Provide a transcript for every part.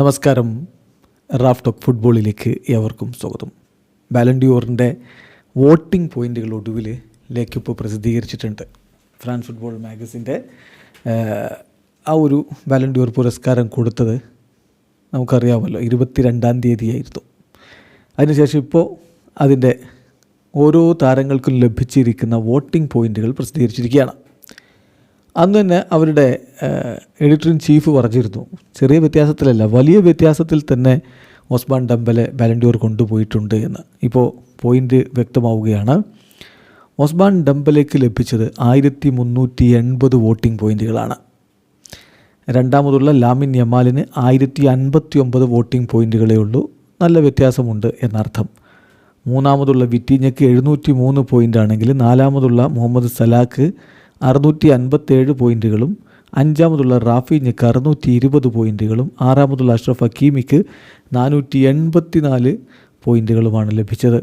നമസ്കാരം. Raf talk ഫുട്ബോളിലേക്ക് ഏവർക്കും സ്വാഗതം. ബാലൻഡിയോറിന്റെ വോട്ടിംഗ് പോയിന്റുകൾ ഒടുവിൽ ലേക്കിപ്പോൾ പ്രസിദ്ധീകരിച്ചിട്ടുണ്ട് ഫ്രാൻസ് ഫുട്ബോൾ മാഗസിന്റെ ആ ഒരു ബാലൻഡിയോർ പുരസ്കാരം കൊടുത്തത് നമുക്കറിയാമല്ലോ ഇരുപത്തി രണ്ടാം തീയതിയായിരുന്നു. അതിനുശേഷം ഇപ്പോൾ അതിന്റെ ഓരോ താരങ്ങൾക്കും ലഭിച്ചിരിക്കുന്ന വോട്ടിംഗ് പോയിന്റുകൾ പ്രസിദ്ധീകരിച്ചിരിക്കുകയാണ്. അന്ന് തന്നെ അവരുടെ എഡിറ്റർ ഇൻ ചീഫ് പറഞ്ഞിരുന്നു. ചെറിയ വ്യത്യാസത്തിലല്ല വലിയ വ്യത്യാസത്തിൽ തന്നെ ഓസ്മാൻ ഡംബലെ ബാലൻഡിയോർ കൊണ്ടുപോയിട്ടുണ്ട് എന്ന്. ഇപ്പോൾ പോയിന്റ് വ്യക്തമാവുകയാണ്. ഓസ്മാൻ ഡംബലേക്ക് ലഭിച്ചത് ആയിരത്തി മുന്നൂറ്റി എൺപത് വോട്ടിംഗ് പോയിന്റുകളാണ് രണ്ടാമതുള്ള ലാമിൻ യമാലിന് ആയിരത്തി അൻപത്തി ഒമ്പത് വോട്ടിംഗ് പോയിന്റുകളേ ഉള്ളൂ. നല്ല വ്യത്യാസമുണ്ട് എന്നർത്ഥം. മൂന്നാമതുള്ള വിറ്റീഞ്ഞയ്ക്ക് എഴുന്നൂറ്റി മൂന്ന് പോയിന്റ് ആണെങ്കിൽ നാലാമതുള്ള മുഹമ്മദ് സലാഖ് അറുന്നൂറ്റി അൻപത്തേഴ് പോയിന്റുകളും അഞ്ചാമതുള്ള റാഫിഞ്ഞക്ക് അറുന്നൂറ്റി ഇരുപത് പോയിന്റുകളും ആറാമതുള്ള അഷ്റഫ് ഹക്കീമിക്ക് നാനൂറ്റി എൺപത്തി നാല് പോയിന്റുകളുമാണ് ലഭിച്ചത്.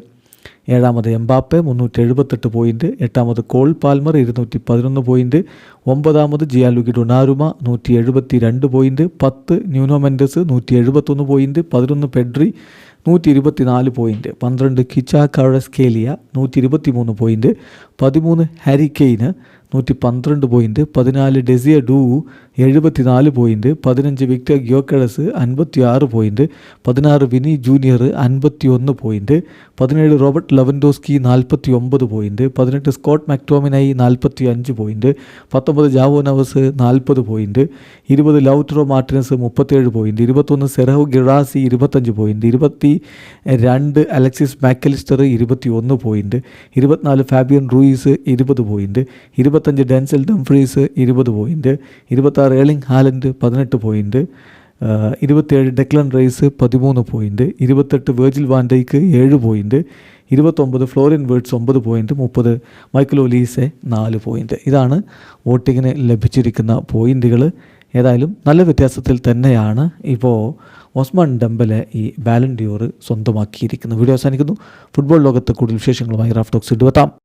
ഏഴാമത് എംബാപ്പെ മുന്നൂറ്റി എഴുപത്തെട്ട് പോയിന്റ് എട്ടാമത് കോൾ പാൽമർ ഇരുന്നൂറ്റി പതിനൊന്ന് പോയിന്റ് ഒമ്പതാമത് ജിയാലുഗി ഡൊണാരുമ നൂറ്റി എഴുപത്തി രണ്ട് പോയിന്റ് പത്ത് ന്യൂനോമെൻഡസ് നൂറ്റി എഴുപത്തൊന്ന് പോയിന്റ് പതിനൊന്ന് പെഡ്രി നൂറ്റി ഇരുപത്തി നാല് പോയിന്റ് പന്ത്രണ്ട് കിച്ചാ കഴസ്കേലിയ നൂറ്റി ഇരുപത്തി മൂന്ന് പോയിന്റ് പതിമൂന്ന് ഹാരിക്കെയിന് നൂറ്റി പന്ത്രണ്ട് പോയിന്റ് പതിനാല് ഡെസിയ ഡൂ എഴുപത്തിനാല് പോയിന്റ് പതിനഞ്ച് വിക്ടർ ഗ്യോക്കഡസ് അൻപത്തി ആറ് പോയിന്റ് പതിനാറ് വിനി ജൂനിയർ അൻപത്തി ഒന്ന് പോയിന്റ് പതിനേഴ് റോബർട്ട് ലവൻഡോസ്കി നാൽപ്പത്തി ഒമ്പത് പോയിന്റ് പതിനെട്ട് സ്കോട്ട് മാക്ടോമിനായി നാൽപ്പത്തി അഞ്ച് പോയിന്റ് പത്തൊമ്പത് ജാവോ നവസ് നാൽപ്പത് പോയിന്റ് ഇരുപത് ലൗട്രോ മാർട്ടിനസ് മുപ്പത്തേഴ് പോയിന്റ് ഇരുപത്തൊന്ന് സെറോ ഗിറാസി ഇരുപത്തഞ്ച് പോയിന്റ് ഇരുപത്തി രണ്ട് അലക്സിസ് മാക്കലിസ്റ്റർ ഇരുപത്തി ഒന്ന് പോയിന്റ് ഇരുപത്തിനാല് ഫാബിയൻ റൂയിസ് ഇരുപത് പോയിന്റ് ഇരുപത്തഞ്ച് ഡെൻസൽ ഡംഫ്രീസ് ഇരുപത് പോയിന്റ് ഇരുപത്താറ് ഏളിംഗ് ഹാലൻഡ് പതിനെട്ട് പോയിന്റ് ഇരുപത്തേഴ് ഡെക്ലൻ റൈസ് പതിമൂന്ന് പോയിന്റ് ഇരുപത്തെട്ട് വേർജിൽ വാൻഡൈക്ക് ഏഴ് പോയിന്റ് ഇരുപത്തൊമ്പത് ഫ്ലോറിൻ വേർഡ്സ് ഒമ്പത് പോയിന്റ് മുപ്പത് മൈക്കിൾ ഒലീസെ നാല് പോയിന്റ് ഇതാണ് വോട്ടിങ്ങിന് ലഭിച്ചിരിക്കുന്ന പോയിന്റുകൾ ഏതായാലും നല്ല വ്യത്യാസത്തിൽ തന്നെയാണ് ഇപ്പോൾ ഒസ്മാൻ ഡംബലെ ഈ ബാലൻഡിയോർ സ്വന്തമാക്കിയിരിക്കുന്നത്. വീഡിയോ അവസാനിക്കുന്നു. ഫുട്ബോൾ ലോകത്ത് കൂടുതൽ വിശേഷങ്ങളുമായി റാഫ്റ്റോക്സ് ഇടുവത്താം.